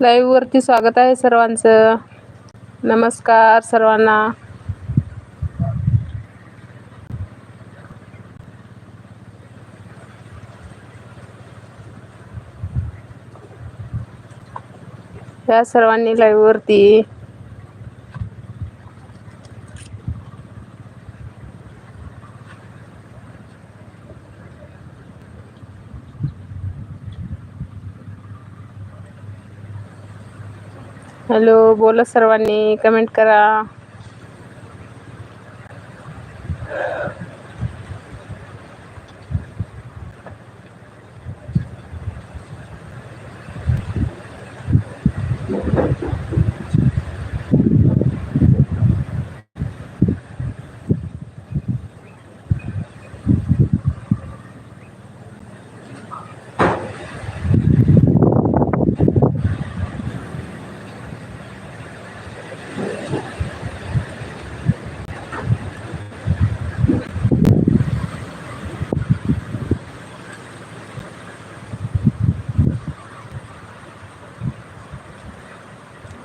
लाईव्हवरती स्वागत आहे सर्वांचं. नमस्कार सर्वांना. या सर्वांनी लाईव्हवरती हॅलो बोला सर्वांनी कमेंट करा.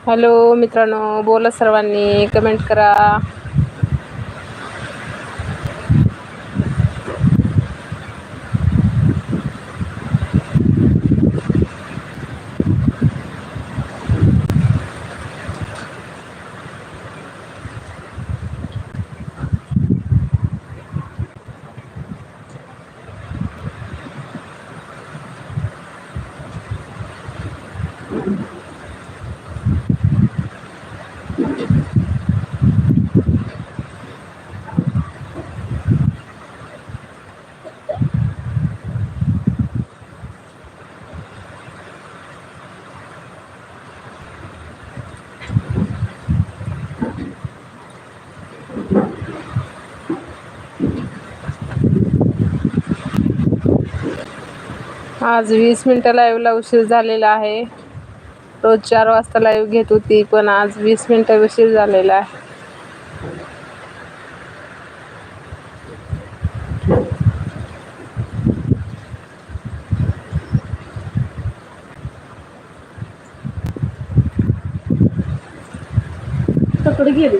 हॅलो मित्रांनो बोला सर्वांनी कमेंट करा आज वीस मिनटं लाईव्हला उशीर झालेला आहे. रोज चार वाजता लाईव्ह घेत होती पण आज वीस मिनटं उशीर झालेला आहे. तिकडे गेली.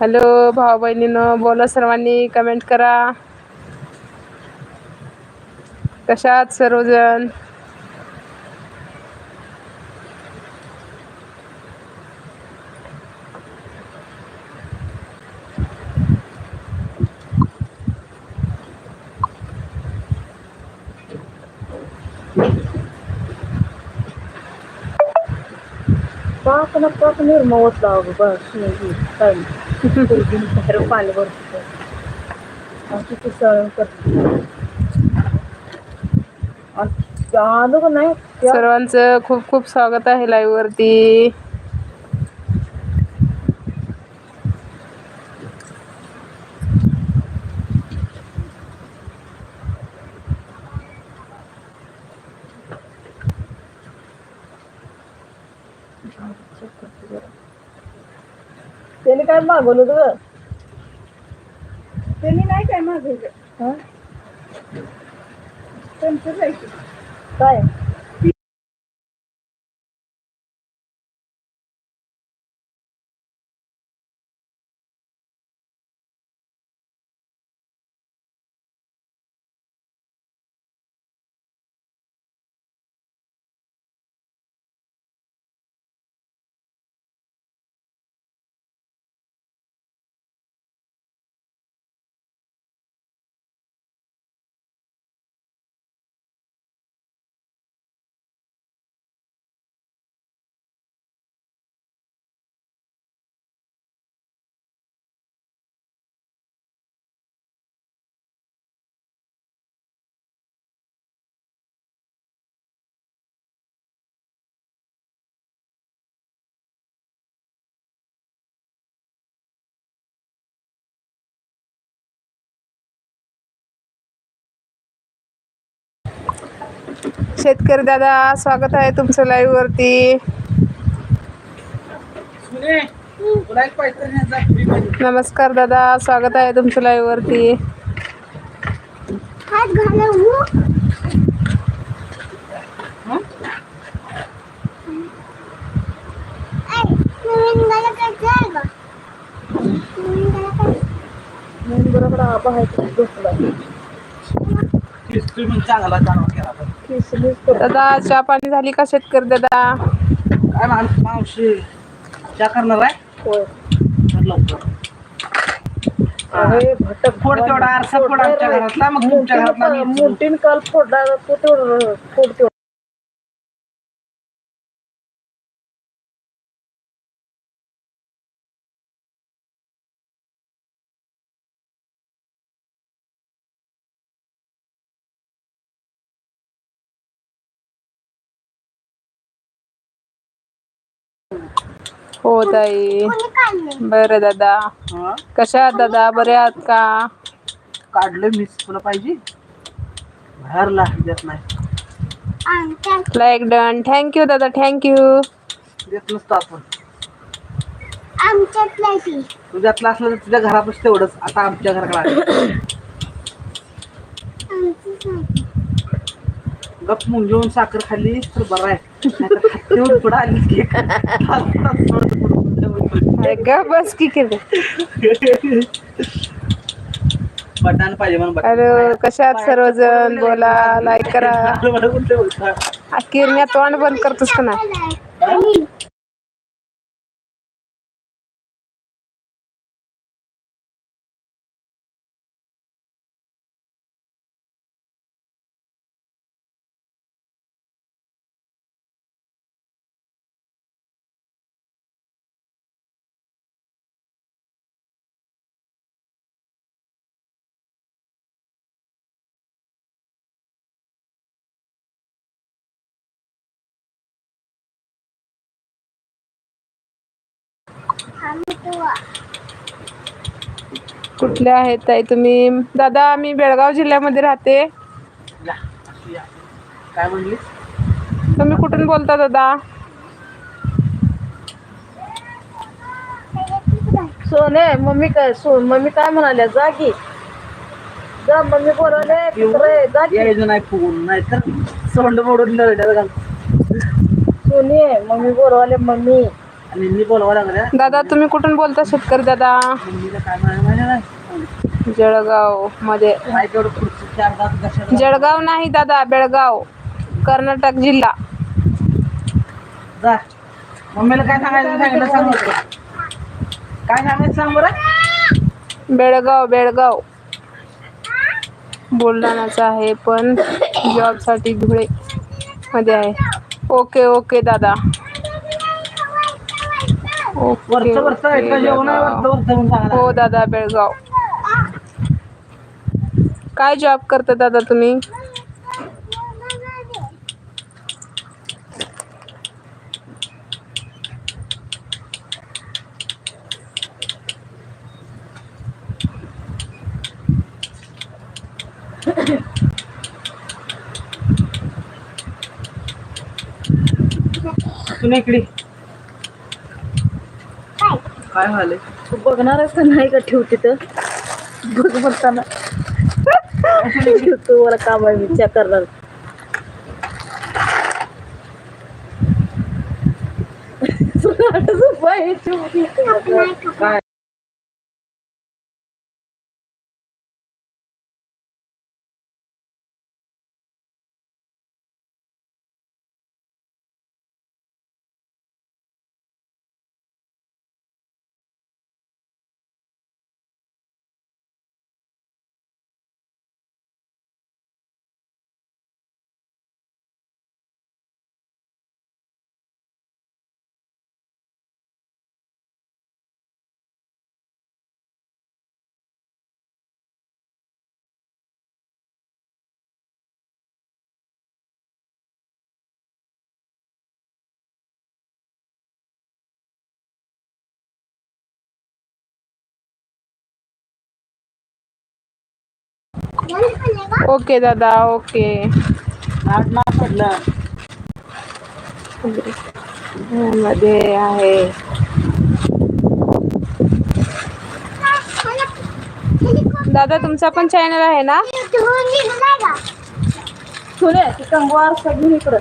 हॅलो भाऊ बहिणीनं बोला सर्वांनी कमेंट करा. कशात सर्वजण? पाक ना पाक बस नाही पाणी भरतो आणि तिथे सळण करते आलो का नाही सर्वांचं खूप खूप स्वागत आहे लाईव्ह वरती. काय मागवलं तुझं त्यांनी नाही काय मागवलं. त्यांचं काय? शेतकरी दादा स्वागत आहे तुमचं लाईव्ह वरती. नमस्कार दादा स्वागत आहे तुमचं लाईव्ह वरती. बरोबर आबा आहे तो झोपला चांगला चांगला केला पण. किसमिस करू. दादा चहा पाणी झाली का शेतकरी दादा काय मावशी क्या करणार आहे लवकर अरे भटक फोड तेवढा आरसा फोड आमच्या घरातला मग तुमच्या घरातला मी उचलू. मोठीन काल फोडला तो तेवढं फोड तेवढं हो ताई. बरं दादा. हा? कशा आहात दादा? बरे आहात का? काढलं मीच तुला पाहिजे. देत नाही. लाईक डन थँक्यू दादा. थँक्यू देत नसतो आपण. तुझ्यातलं असलं तर तुझ्या घरापासून तेवढंच. आता आमच्या घराकडे गप मुंजवून साखर खाल्ली तर बरं आहे. पुढं ग बस की केलं. बटान पाहिजे म्हणून अरे कशात सर्वजण बोला लाईक करा. किरण्या तोंड बंद करतोस का नाही? कुठले आहेत ताई तुम्ही? दादा मी बेळगाव जिल्ह्यामध्ये राहते. काय म्हणली? तुम्ही कुठून बोलता दादा? सोने मम्मी काय सो मम्मी काय म्हणाल्या? जा की. जा मम्मी बोलवले कुत्रे, जा की. यायचं नाही फुगून नाही तर सोंड मोडून सोनी मम्मी बोलवाले मम्मी. दादा तुम्ही कुठून बोलता शेतकरी दादा? जळगावमध्ये. जळगाव नाही दादा बेळगाव कर्नाटक जिल्हा. मम्मीला काय सांगायचं. काय सांगायचं सांग बरं? बेळगाव बेळगाव. बुलढाणाचा आहे पण जॉबसाठी धुळे मध्ये आहे. ओके ओके दादा. ओके, वरचं वरचं ओके, ऐकलं जेवण आहे बेळगाव. वरचं वरचं म्हणून सांगा हो दादा बेळगाव. काय जॉब करता दादा तुम्ही? तुम्ही इकडे. काय झालंय? तू बघणार आहेस का नाही का ठेव तिथं बघ म्हणताना तू मला काम आहे चेक करणार. काय? ओके दादा ओके. नाट ना पडलं मध्ये आहे. दादा तुमचा पण चॅनल आहे ना? सुने ती कंगवा सगळी इकडं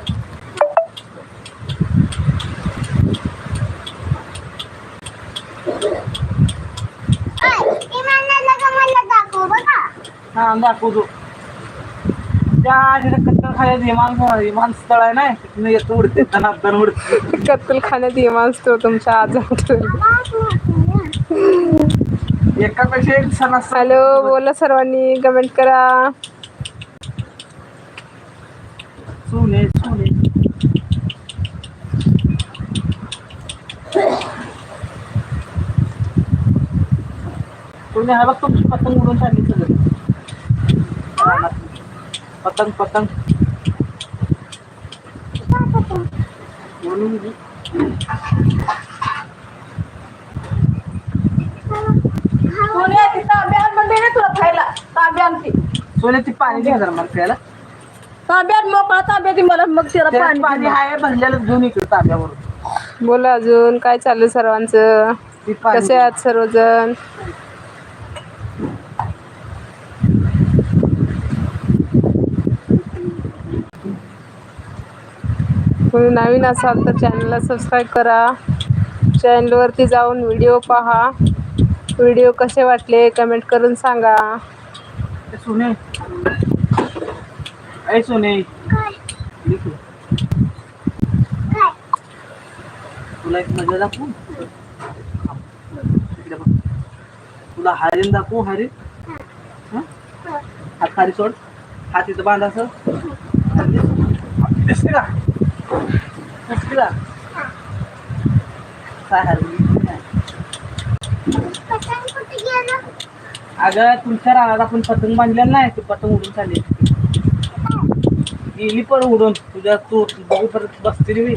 हा दाखवतो त्या कट्टर खाली विमान विमान स्थळ आहे ना तिथून येतो उडते धनाधन उडते. कत्तल खाण्यात येमा असतो तुमच्या आजारातून एकापेक्षा एक सण असतो. हॅलो बोला सर्वांनी कमेंट करा. सोने सोने. तुम्ही हा बघ तुमची पतंग उडून रानात. पतंग पतंग. उडून गेली. सुने ती तांब्यात म्हणते ना तुला खायला. तांब्यात ती. सोने ती पाणी जरा मला प्यायला. तांब्यात मोकळा तांब्यात ती मला मग त्यात पाणी पाणी आहे भरलेलं घेऊन इकडे तांब्यावर बोला अजून काय चालू सर्वांचं? ती पाणी कसे आहात सर्वजण? तुम्ही नवीन असाल तर चॅनलला सबस्क्राईब करा. चॅनलवरती जाऊन व्हिडिओ पहा. व्हिडिओ कसे वाटले कमेंट करून सांगा. सोने. ऐ सोने. तुला एक मजा दाखवू. तुला हरिण दाखवू हरिण हं? हात खाली सोड. हात इथं बांध असं. दिसते अगं तुमच्या रानात आपण पतंग बांधलेलं नाही ते पतंग उडून चालली. गेली पण उडून. तुझ्या तू बघू परत बसतील मी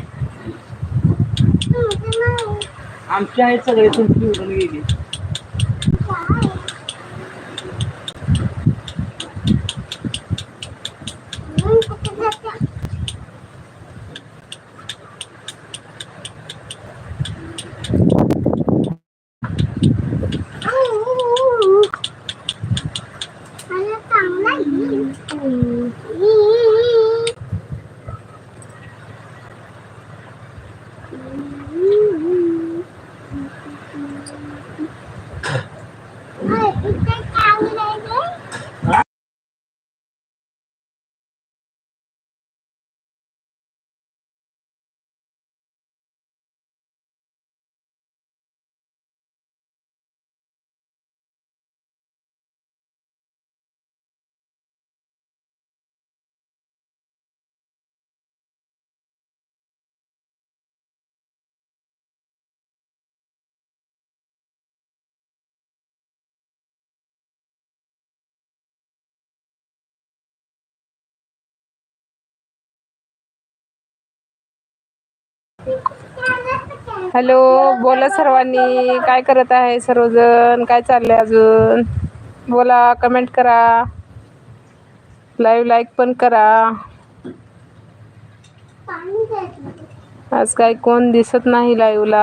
आमची आहेत सगळे तुमची उडून गेली. 못 가. हॅलो बोला सर्वांनी. काय करत आहे सर्वजण? काय चाललंय अजून? बोला कमेंट करा. लाईव्ह लाईक पण करा. आज काय कोण दिसत नाही लाईव्हला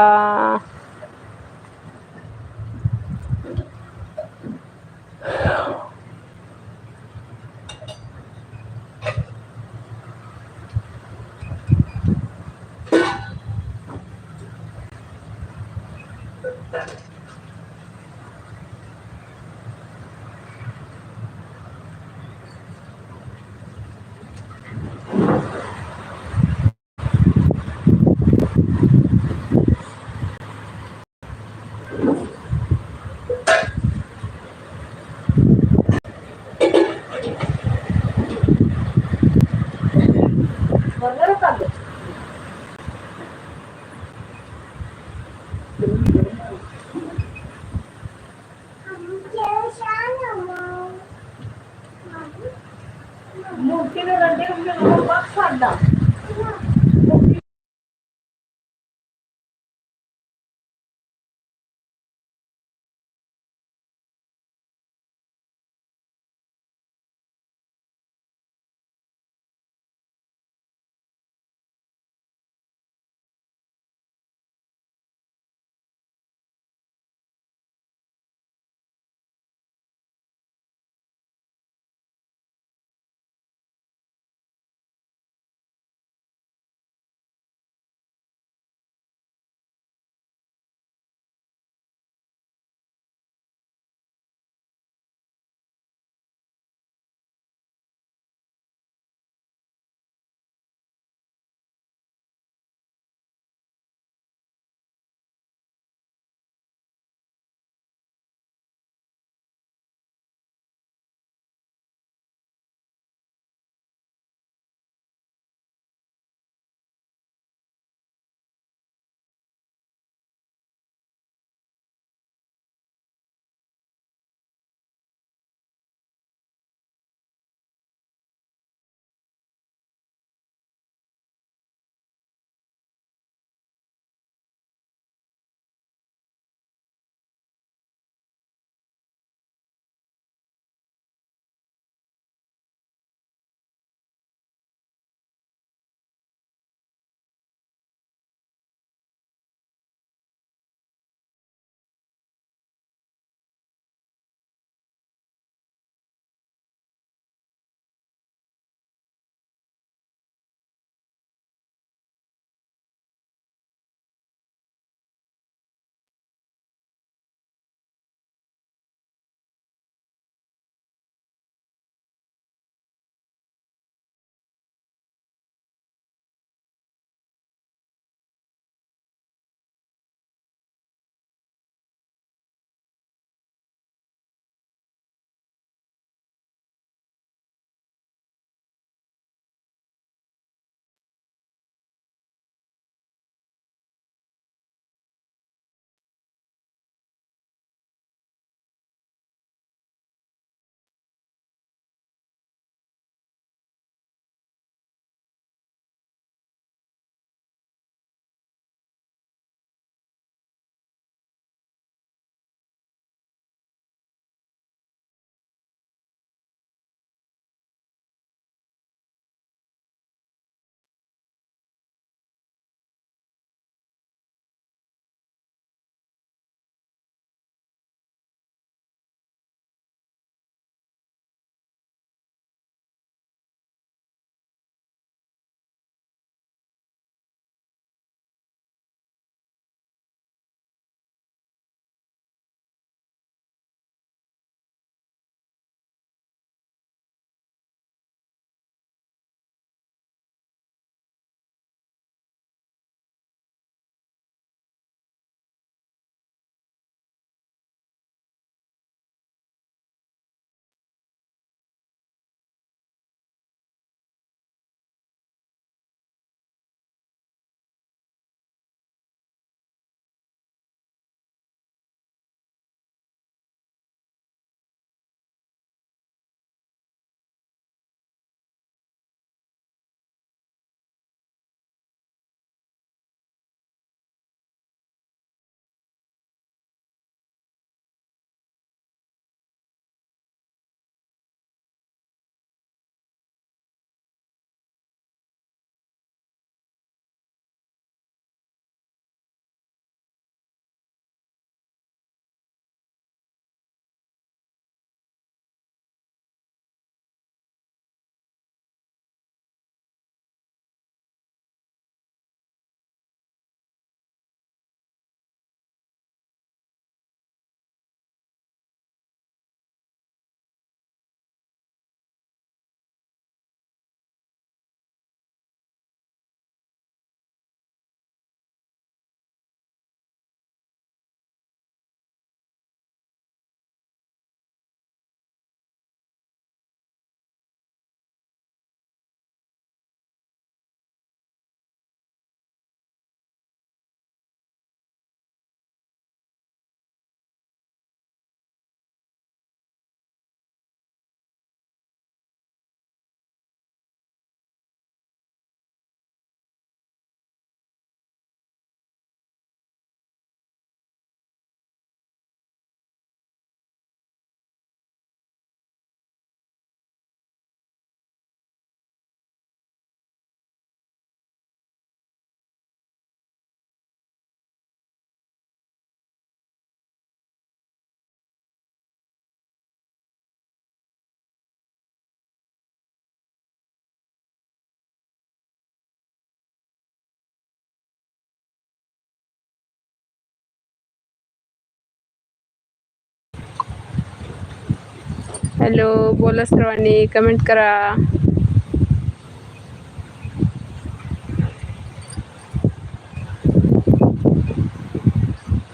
हॅलो बोला सर्वांनी कमेंट करा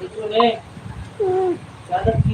इकडून ये. चालत